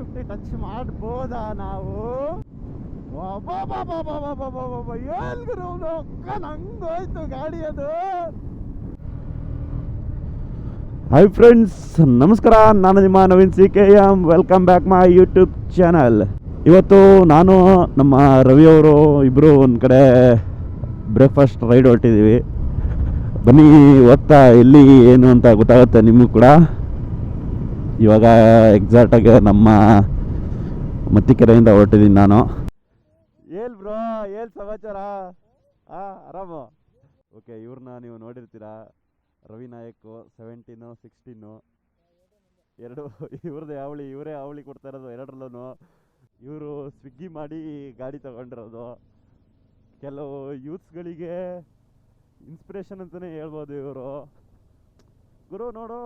ಮುಟ್ಟಿ ಟಚ್ ಮಾಡ್ಬೋದಾ ನಾವು? ನಂಗೋಯ್ತು ಗಾಡಿ ಅದು. ಹಾಯ್ ಫ್ರೆಂಡ್ಸ್ ನಮಸ್ಕಾರ. ನಾನು ನಿಮ್ಮ Naveen C K M welcome back my YouTube channel ಇವತ್ತು ನಾನು, ನಮ್ಮ ರವಿಯವರು ಇಬ್ಬರು ಒಂದು ಕಡೆ ಬ್ರೇಕ್ಫಾಸ್ಟ್ ರೈಡ್ ಹೊರಟಿದ್ದೀವಿ ಬನ್ನಿ, ಓದ್ತಾ, ಎಲ್ಲಿ, ಏನು ಅಂತ ಗೊತ್ತಾಗುತ್ತೆ ನಿಮಗೂ ಕೂಡ. ಇವಾಗ ಎಕ್ಸಾಕ್ಟಾಗಿ ನಮ್ಮ ಮತ್ತಿಕೆರೆಯಿಂದ ಹೊರಟಿದ್ದೀನಿ ನಾನು. ಏಲ್ ಬ್ರೋ, ಏಲ್ ಸಮಾಚಾರ? ಹಾಂ ಆರಾಮು? ಓಕೆ ಇವ್ರನ್ನ ನೀವು ನೋಡಿರ್ತೀರಾ. ರವಿ ನಾಯಕ್ ಸೆವೆಂಟೀನು ಸಿಕ್ಸ್ಟೀನು ಎರಡು ಇವ್ರದ್ದು ಅವಳಿ ಇವರೇ ಅವಳಿ ಕೊಡ್ತಾ ಇರೋದು ಎರಡರಲ್ಲೂ ಇವರು ಸ್ವಿಗ್ಗಿ ಮಾಡಿ ಗಾಡಿ ತಗೊಂಡಿರೋದು. ಕೆಲವು ಯೂತ್ಸ್ಗಳಿಗೆ ಇನ್ಸ್ಪಿರೇಷನ್ ಅಂತಲೇ ಹೇಳ್ಬೋದು ಇವರು. ಗುರು, ನೋಡು,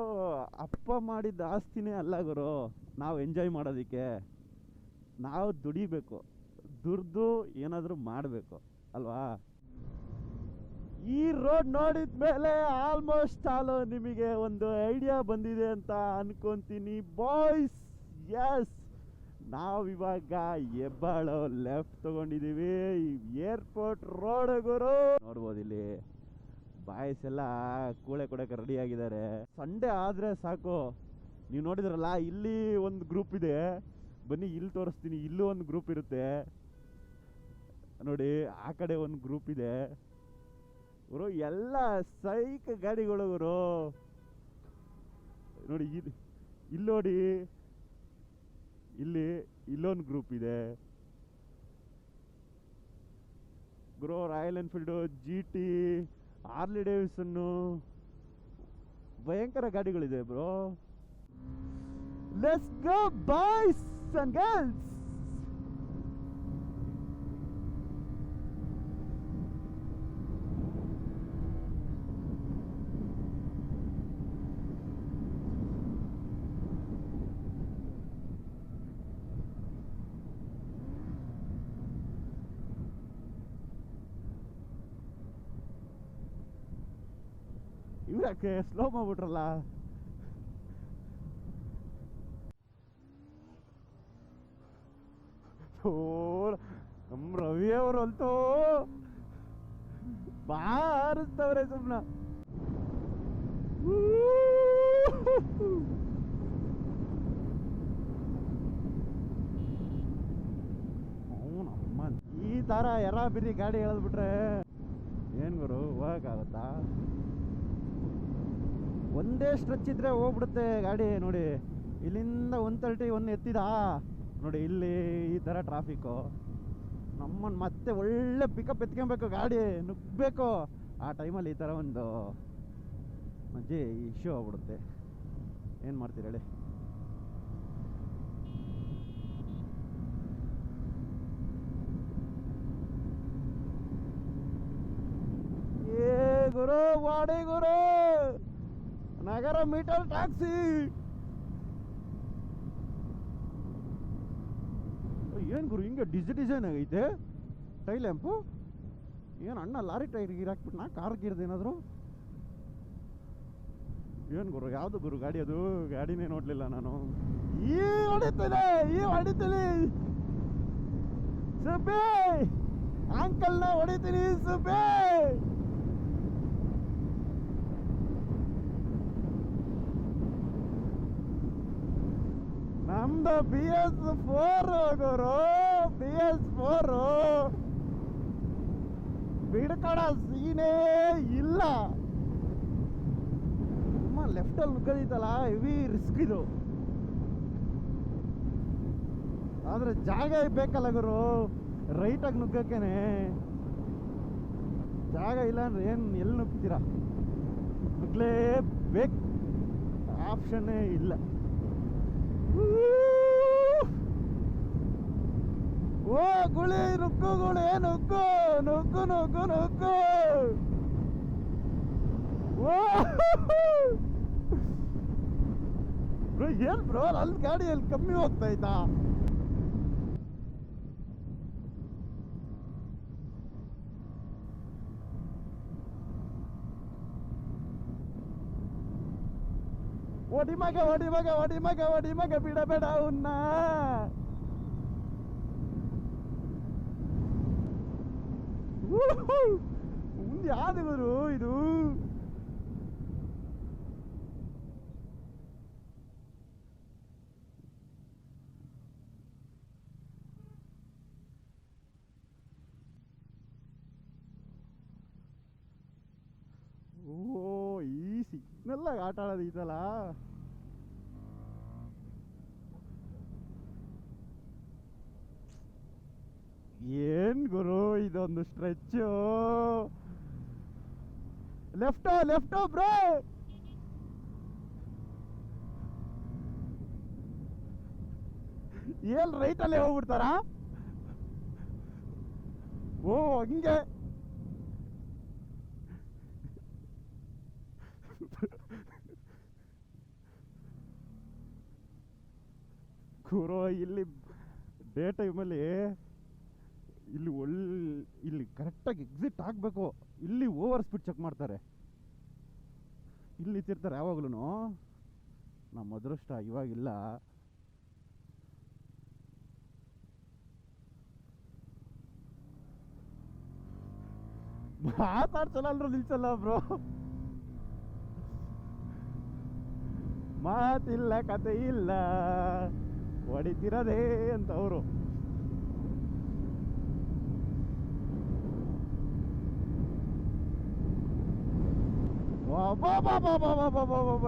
ಅಪ್ಪ ಮಾಡಿದ ಆಸ್ತಿನೇ ಅಲ್ಲ ಗುರು. ನಾವು ಎಂಜಾಯ್ ಮಾಡೋದಕ್ಕೆ. ನಾವು ದುಡಿಬೇಕು. ದುಡ್ದು ಏನಾದರೂ ಮಾಡಬೇಕು. ಅಲ್ವಾ? ಈ ರೋಡ್ ನೋಡಿದ ಮೇಲೆ ಆಲ್ಮೋಸ್ಟ್ ಆಲ್ ನಿಮಗೆ ಒಂದು ಐಡಿಯಾ ಬಂದಿದೆ ಅಂತ ಅನ್ಕೊಂತೀನಿ ಬಾಯ್ಸ್ ಎಸ್ ನಾವಿವಾಗ ಹೆಬ್ಬಾಳು ಲೆಫ್ಟ್ ತಗೊಂಡಿದ್ದೀವಿ ಏರ್ಪೋರ್ಟ್ ರೋಡ್ ಗುರು. ನೋಡ್ಬೋದು ಇಲ್ಲಿ. ಬಾಯ್ಸ್ ಎಲ್ಲ ಕೂಳೆ ಕೊಡಕ್ಕೆ ರೆಡಿ ಆಗಿದ್ದಾರೆ. ಸಂಡೇ ಆದರೆ ಸಾಕು. ನೀವು ನೋಡಿದ್ರಲ್ಲ, ಇಲ್ಲಿ ಒಂದು ಗ್ರೂಪ್ ಇದೆ. ಬನ್ನಿ, ಇಲ್ಲಿ ತೋರಿಸ್ತೀನಿ. ಇಲ್ಲೂ ಒಂದು ಗ್ರೂಪ್ ಇರುತ್ತೆ. ನೋಡಿ, ಆ ಕಡೆ ಒಂದು ಗ್ರೂಪ್ ಇದೆ. ಗುರು, ಎಲ್ಲ ಸೈಕ್ ಗಾಡಿಗಳು ಗುರು. ನೋಡಿ ಇಲ್ಲಿ ಇಲ್ಲಿ ನೋಡಿ. ಇಲ್ಲಿ, ಇಲ್ಲೊಂದು ಗ್ರೂಪ್ ಇದೆ. ಗುರು Royal Enfield G T Harley Davidson ಭಯಂಕರ ಗಾಡಿಗಳಿದೆ bro let's go boys and girls ಇವ್ಯಾಕೆ slow ಮಾಡ್ಬಿಟ್ರಲ್ಲ? ಥೋ, ನಮ್ ರವಿ ಅವರು ಅಂತೂ ಬಾರಿಸ್ತವ್ರೆ ಸುಮ್ನ. ಈ ತರ ಎರ ಬಿರಿ ಗಾಡಿ ಎಳೆದ್ಬಿಟ್ರೆ ಏನ್ ಗುರು ಹೋಗಕ್ಕಾಗತ್ತಾ? ಒಂದೇ ಸ್ಟ್ರೆಚ್ ಇದ್ರೆ ಹೋಗ್ಬಿಡುತ್ತೆ ಗಾಡಿ, ನೋಡಿ. ಇಲ್ಲಿಂದ ಒನ್ ತರ್ಟಿ ಒನ್ ಎತ್ತಿದ? ನೋಡಿ, ಇಲ್ಲಿ ಈ ಥರ ಟ್ರಾಫಿಕ್ಕು ನಮ್ಮನ್ನು ಮತ್ತೆ ಒಳ್ಳೆ ಪಿಕಪ್ ಎತ್ಕೊಬೇಕು, ಗಾಡಿ ನುಗ್ಬೇಕು ಆ ಟೈಮಲ್ಲಿ ಈ ಥರ ಒಂದು ಮಜ್ಜಿ ಇಶ್ಯೂ ಆಗ್ಬಿಡುತ್ತೆ. ಏನು ಮಾಡ್ತೀರಿ ಹೇಳಿ? ಏ ಗುರು, ವಾಡಿ ಗುರು! ನಗರ ಮೀಟರ್ ಟ್ಯಾಕ್ಸಿ. ಏನು ಗುರು, ಹಿಂಗೆ ಡಿಸ್ ಡಿಸೈನ್ ಆಗೈತೆ? Tail lamp? ಏನು ಅಣ್ಣ ಲಾರಿ ಟೈರ್ ಗೀರಾಕ್ಬಿಟ್ಟು ನಾ ಕಾರ್ ಗೀರ್ದು ಏನಾದ್ರು? ಏನು ಗುರು, ಯಾವುದು ಗುರು ಗಾಡಿ ಅದು? ಗಾಡಿನೇ ನೋಡಲಿಲ್ಲ ನಾನು. ಈ ಹೊಡಿತೇನೆ, ಈ ಹೊಡಿತೀನಿ. ಸುಬ್ಬಿ! ಅಂಕಲ್ನ ಹೊಡಿತೀನಿ, ಸುಬ್ಬಿ! ನಮ್ದು ಬಿ ಎಸ್ ಫೋರ್ ಗುರು ಬಿ ಎಸ್ ಫೋರ್ ಬಿಡ್ಕಡ ಸೀನೇ ಇಲ್ಲ. ತುಂಬ ಲೆಫ್ಟಲ್ಲಿ ನುಗ್ಗದಿತ್ತಲ್ಲ ಹೆವಿ ರಿಸ್ಕ್ ಇದು. ಆದರೆ ಜಾಗ ಬೇಕಲ್ಲ ಗುರು ರೈಟಾಗಿ ನುಗ್ಗಕ್ಕೇನೆ. ಜಾಗ ಇಲ್ಲ ಅಂದ್ರೆ ಏನು, ಎಲ್ಲಿ ನುಗ್ತೀರಾ ನುಗ್ಲೇಬೇಕು ಆಪ್ಷನ್ನೇ ಇಲ್ಲ. ಓ, ಗುಳಿ, ನುಗ್ಗು ಗುಳಿ, ನುಗ್ಗು ನುಗ್ಗು ನುಗ್ಗು ನುಗ್ಗು. ಬ್ರೋ, ಏನ್ ಬ್ರೋ ಅಲ್ಲಿ ಗಾಡಿ ಅಲ್ಲಿ ಕಮ್ಮಿ ಹೋಗ್ತಾ ಇತ್ತಾ ಒಡಿ ಮಗ ಒಡಿ ಮಗ ಒಡಿ ಮಗ ಒಡಿ ಮಗ ಬಿಡಬೇಡ ಅವನ್ನ ಮುಂದೆ ಯಾವ್ದು ಗುರು ಇದು ಓ ಈ ಸಿಗ್ನಲ್ ಆಟ ಆಡೋದು ಇದಲ್ಲ ಏನ್ ಗುರು ಇದೊಂದು ಸ್ಟ್ರೆಚ್ಚು ಲೆಫ್ಟ್ ಲೆಫ್ಟ್ ಬ್ರೋ ಏನ್ ರೈಟಲ್ಲೇ ಹೋಗ್ಬಿಡ್ತಾರಾ? ಓ, ಹಂಗೆ. ಗುರು, ಇಲ್ಲಿ ಡೇ ಟೈಮಲ್ಲಿ ಇಲ್ಲಿ ಒಳ್ಳೆ ಇಲ್ಲಿ ಕರೆಕ್ಟಾಗಿ ಎಕ್ಸಿಟ್ ಆಗಬೇಕು. ಇಲ್ಲಿ ಓವರ್ ಸ್ಪೀಡ್ ಚೆಕ್ ಮಾಡ್ತಾರೆ. ಇಲ್ಲಿ ನಿಂತಿರ್ತಾರೆ ಯಾವಾಗ್ಲೂ ನಮ್ಮ ಅದೃಷ್ಟ ಇವಾಗಿಲ್ಲ. ಮಾತಾಡ್ಸಲ್ಲ ಅಲ್ರು ನಿಲ್ಸಲ್ಲ ಬ್ರೋ. ಮಾತಿಲ್ಲ ಕತೆ ಇಲ್ಲ. ಹೊಡಿತಿರದೇ ಅಂತ ಅವರು.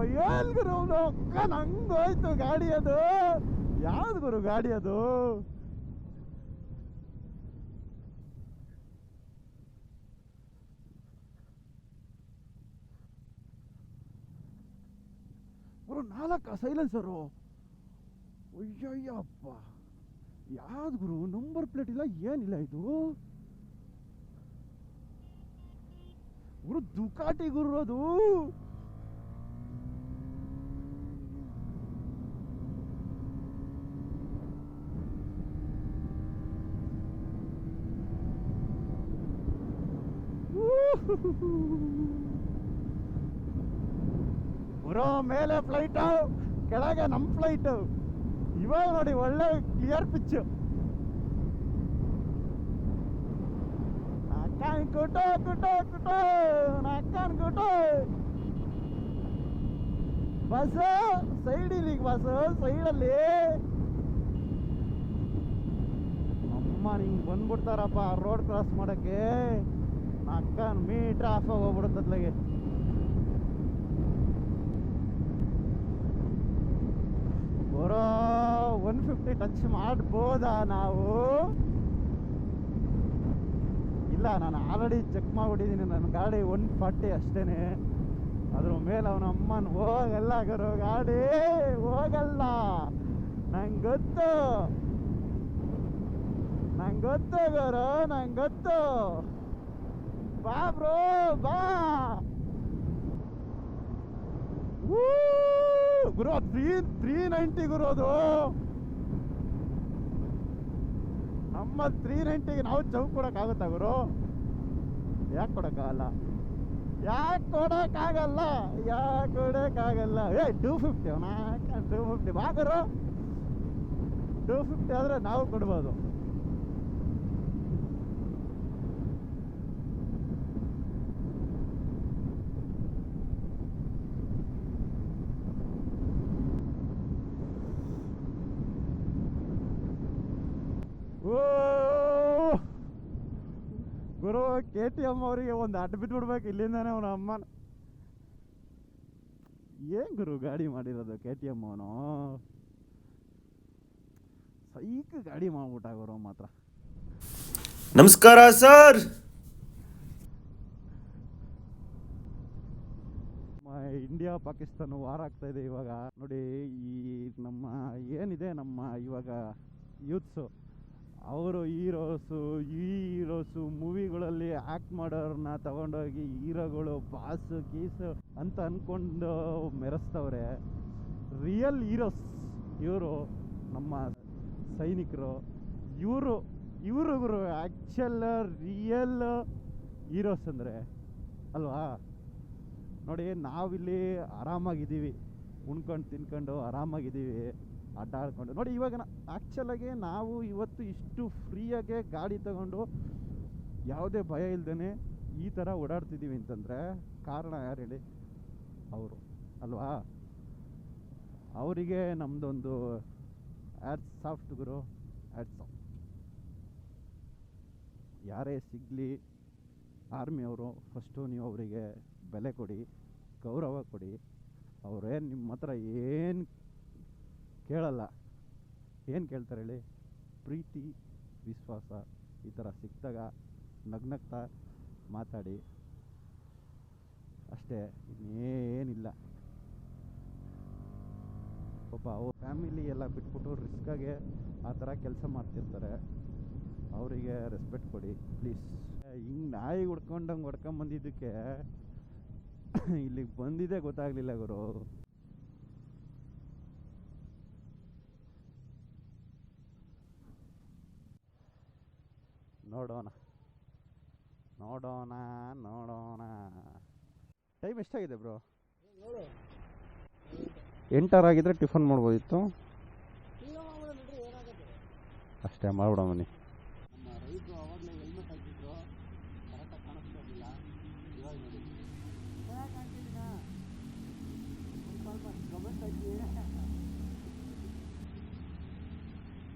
ಏನ್ ಗುರು ಅವ್ನು? ಅಕ್ಕ ನಂಗೋಯ್ತು ಗಾಡಿ ಅದು. ಯಾವ್ದು ಗುರು ಗಾಡಿ ಅದು? ಗುರು ನಾಲ್ಕ ಸೈಲೆನ್ಸರು ಅಯ್ಯಯ್ಯಪ್ಪ. ಯಾವ್ದು ಗುರು ನಂಬರ್ ಪ್ಲೇಟ್ ಇಲ್ಲ, ಏನಿಲ್ಲ ಇದು? ಗುರು, ದುಕಾಟಿ ಗುರು ಅದು. ಗುರು, ಮೇಲೆ ಫ್ಲೈಟ್ ಕೆಳಗೆ ನಮ್ಮ ಫ್ಲೈಟ್ ಇವಾಗ ನೋಡಿ ಒಳ್ಳೆ ಕ್ಲಿಯರ್ ಪಿಚ್ ಅಕ್ಕನ್ ಕುಟೋ ಕುಟೋ ಬಸ್ ಸೈಡ್ ಇಲ್ಲಿ ಬಸ್ ಸೈಡಲ್ಲಿ ಅಮ್ಮ ನಿಂಗೆ ಬಂದ್ಬಿಡ್ತಾರಪ್ಪ ರೋಡ್ ಕ್ರಾಸ್ ಮಾಡಕ್ಕೆ. ನಕ್ಕನ್ ಮೀಟ್ರ್ ಆಫ್ ಹೋಗ್ಬಿಡುತ್ತದ್ಲಾಗೆ ಬರೋ ಟಚ್ ಮಾಡ್ಬೋದಾ ನಾವು? ಇಲ್ಲ, ನಾನು ಆಲ್ರೆಡಿ ಚೆಕ್ ಮಾಡ್ಬಿಟ್ಟಿದ್ದೀನಿ. ನನ್ನ ಗಾಡಿ ಒನ್ ಫಾರ್ಟಿ ಅಷ್ಟೇನೆ. ಅದ್ರ ಮೇಲೆ ಅವನ ಅಮ್ಮನ ಹೋಗಲ್ಲ ಗುರು, ಗಾಡಿ ಹೋಗಲ್ಲ. ನಂಗೆ ಗೊತ್ತು. ನಂಗೆ ಗೊತ್ತು ಗರೋ, ನಂಗೆ ಗೊತ್ತು. ಬಾ ಬ್ರೋ, ಬಾ. ಗುರು ತ್ರೀ ತ್ರೀ ನೈಂಟಿ ಗುರು ಅದು. ನಮ್ಮ ತ್ರೀ ನೈಂಟಿಗೆ ನಾವು ಚೌಕ್ ಕೊಡೋಕ್ಕಾಗುತ್ತಾ ಗುರು? ಯಾಕೆ ಕೊಡೋಕ್ಕಾಗಲ್ಲ? ಯಾಕೆ ಕೊಡೋಕ್ಕಾಗಲ್ಲ? ಯಾಕೆ ಕೊಡೋಕ್ಕಾಗಲ್ಲ? ಏ ಟೂ ಫಿಫ್ಟಿ ಟೂ ಫಿಫ್ಟಿ ಬಾ ಗುರು. ಟೂ ಫಿಫ್ಟಿ ಆದರೆ ನಾವು ಕೊಡ್ಬೋದು. ಓ! ಗುರು ಕೆ ಟಿ ಎಂ ಅವರಿಗೆ ಒಂದು ಅಡ್ಡ ಬಿಟ್ಬಿಡ್ಬೇಕು ಇಲ್ಲಿಂದಾನೆ ಅವನ ಅಮ್ಮನ. ಏನ್ ಗುರು ಗಾಡಿ ಮಾಡಿರೋದು ಕೆ ಟಿ ಎಂ ಅವನು? ಸೈಕ್ ಗಾಡಿ ಮಾಡ್ಬಿಟ್ಟ ಗುರು ಮಾತ್ರ. ನಮಸ್ಕಾರ ಸರ್! ಮ- ಇಂಡಿಯಾ ಪಾಕಿಸ್ತಾನ ವಾರ ಆಗ್ತಾ ಇದೆ ಇವಾಗ. ನೋಡಿ ಈ ನಮ್ಮ ಏನಿದೆ ನಮ್ಮ ಇವಾಗ ಯೂತ್ಸು. ಅವರು ಹೀರೋಸು ಹೀರೋಸು ಮೂವಿಗಳಲ್ಲಿ ಆ್ಯಕ್ಟ್ ಮಾಡೋರನ್ನ ತಗೊಂಡೋಗಿ ಹೀರೋಗಳು ಬಾಸು, ಗೀಸು ಅಂತ ಅಂದ್ಕೊಂಡು ಮೆರೆಸ್ತವ್ರೆ. ರಿಯಲ್ ಹೀರೋಸ್ ಇವರು ನಮ್ಮ ಸೈನಿಕರು. ಇವರು ಇವರು ಗುರು ಆ್ಯಕ್ಚುಲ್ ರಿಯಲ್ ಹೀರೋಸ್ ಅಂದರೆ ಅಲ್ವಾ? ನೋಡಿ, ನಾವಿಲ್ಲಿ ಆರಾಮಾಗಿದ್ದೀವಿ. ಉಣ್ಕೊಂಡು ತಿನ್ಕೊಂಡು ಆರಾಮಾಗಿದ್ದೀವಿ. ಆಡ್ಕೊಂಡು ನೋಡಿ, ಇವಾಗ ಆ್ಯಕ್ಚುಲಾಗಿ ನಾವು ಇವತ್ತು ಇಷ್ಟು ಫ್ರೀಯಾಗೆ ಗಾಡಿ ತಗೊಂಡು ಯಾವುದೇ ಭಯ ಇಲ್ದೇ ಈ ಥರ ಓಡಾಡ್ತಿದ್ದೀವಿ ಅಂತಂದರೆ ಕಾರಣ ಯಾರು ಹೇಳಿ? ಅವರು, ಅಲ್ವಾ? ಅವರಿಗೆ ನಮ್ಮದೊಂದು ಆ್ಯಡ್ ಸಾಫ್ಟ್ ಗುರು ಆ್ಯಡ್ಸ್ ಯಾರೇ ಸಿಗಲಿ ಆರ್ಮಿಯವರು ಫಸ್ಟು ನೀವು ಅವರಿಗೆ ಬೆಲೆ ಕೊಡಿ, ಗೌರವ ಕೊಡಿ. ಅವರೇನು ನಿಮ್ಮ ಹತ್ರ ಏನು ಕೇಳಲ್ಲ. ಏನು ಕೇಳ್ತಾರೆ ಹೇಳಿ? ಪ್ರೀತಿ, ವಿಶ್ವಾಸ, ಈ ಥರ ಸಿಕ್ಕಿದಾಗ ನಗ್ನಗ್ತಾ ಮಾತಾಡಿ. ಅಷ್ಟೇ, ಇನ್ನೇನಿಲ್ಲ. ಪಾಪ ಅವ್ರ ಫ್ಯಾಮಿಲಿ ಎಲ್ಲ ಬಿಟ್ಬಿಟ್ಟು ರಿಸ್ಕಾಗೆ ಆ ಥರ ಕೆಲಸ ಮಾಡ್ತಿರ್ತಾರೆ. ಅವರಿಗೆ ರೆಸ್ಪೆಕ್ಟ್ ಕೊಡಿ ಪ್ಲೀಸ್ ಹಿಂಗೆ ನಾಯಿ ಹುಡ್ಕೊಂಡಂಗೆ ಹೊಡ್ಕೊಂಬಂದಿದ್ದಕ್ಕೆ ಇಲ್ಲಿಗೆ ಬಂದಿದ್ದೇ ಗೊತ್ತಾಗಲಿಲ್ಲ ಗುರು. ನೋಡೋಣ. ನೋಡೋಣ ನೋಡೋಣ. ಟೈಮ್ ಎಷ್ಟಾಗಿದೆ ಬ್ರೋ ಎಂಟಾರಾಗಿದ್ರೆ ಟಿಫನ್ ಮಾಡ್ಬೋದಿತ್ತು. ಅಷ್ಟೇ ಮಾಡ್ಬಿಡ ಬನ್ನಿ